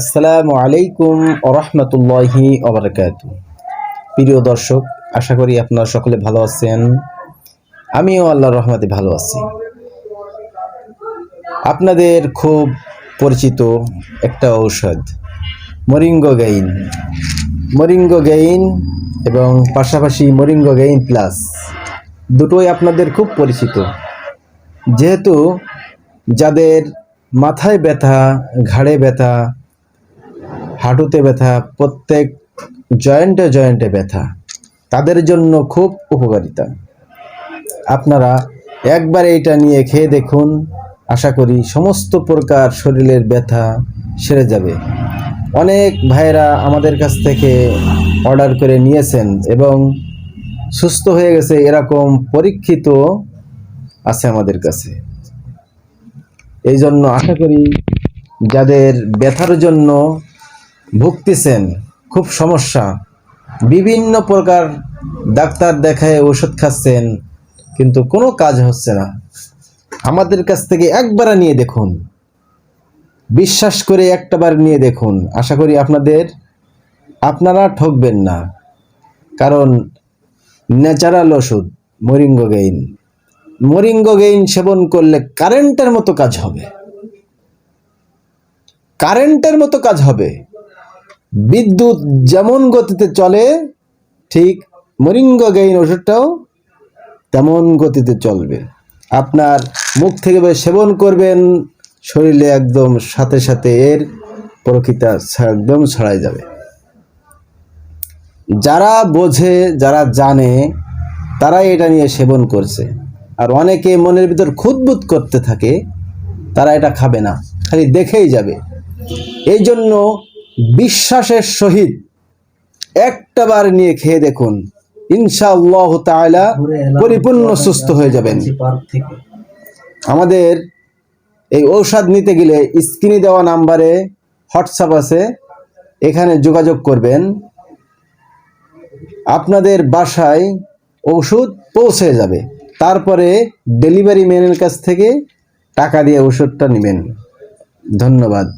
আসসালামু আলাইকুম ওরহমতুল্লাহি ওবরাকাত প্রিয় দর্শক, আশা করি আপনারা সকলে ভালো আছেন। আমিও আল্লাহর রহমতে ভালো আছি। আপনাদের খুব পরিচিত একটা ঔষধ মরিঙ্গো গেইন মরিঙ্গো গেইন এবং পাশাপাশি মরিঙ্গো গেইন প্লাস দুটোই আপনাদের খুব পরিচিত। যেহেতু যাদের মাথায় ব্যথা, ঘাড়ে ব্যথা হাঁটুতে ব্যথা, প্রত্যেক জয়েন্টে জয়েন্টে ব্যথা, তাদের জন্য খুব উপকারিতা। আপনারা একবার এটা নিয়ে খেয়ে দেখুন। আশা করি সমস্ত প্রকার শরীরের ব্যথা সেরে যাবে। অনেক ভাইয়েরা আমাদের কাছ থেকে অর্ডার করে নিয়েছেন এবং সুস্থ হয়ে গেছে এরকম পরীক্ষিত আছে আমাদের কাছে। এই জন্য আশা করি যাদের ব্যথার জন্য ভুগতেছেন, খুব সমস্যা। বিভিন্ন প্রকার ডাক্তার দেখায় ওষুধ খাচ্ছেন, কিন্তু কোনো কাজ হচ্ছে না। আমাদের কাছ থেকে একবার নিয়ে দেখুন। বিশ্বাস করে একটাবার নিয়ে দেখুন। আশা করি আপনাদের, আপনারা ঠকবেন না। কারণ ন্যাচারাল ওষুধ মরিঙ্গো গেইন গেইন সেবন করলে কারেন্টের মতো কাজ হবে। কারেন্টের মতো কাজ হবে। বিদ্যুৎ যেমন গতিতে চলে, ঠিক মরিঙ্গ গেইন ওষুধটাও তেমন গতিতে চলবে। আপনার মুখ থেকে সেবন করবেন, শরীরে একদম সাথে সাথে এর প্রকৃতা একদম ছড়াই যাবে। যারা বোঝে, যারা জানে, তারাই এটা নিয়ে সেবন করছে। আর অনেকে মনের ভিতর খুদবুদ করতে থাকে, তারা এটা খাবে না, খালি দেখেই যাবে। এই জন্য বিশ্বাসের সহিত একটা বার নিয়ে খেয়ে দেখুন, ইনশাআল্লাহ তাআলা পরিপূর্ণ সুস্থ হয়ে যাবেন। আমাদের এই ঔষধ নিতে গেলে স্ক্রিনে দেওয়া নাম্বারে হোয়াটসঅ্যাপ আছে, এখানে যোগাযোগ করবেন। আপনাদের বাসায় ওষুধ পৌঁছে যাবে, তারপরে ডেলিভারি ম্যানের কাছ থেকে টাকা দিয়ে ওষুধটা নেবেন। ধন্যবাদ।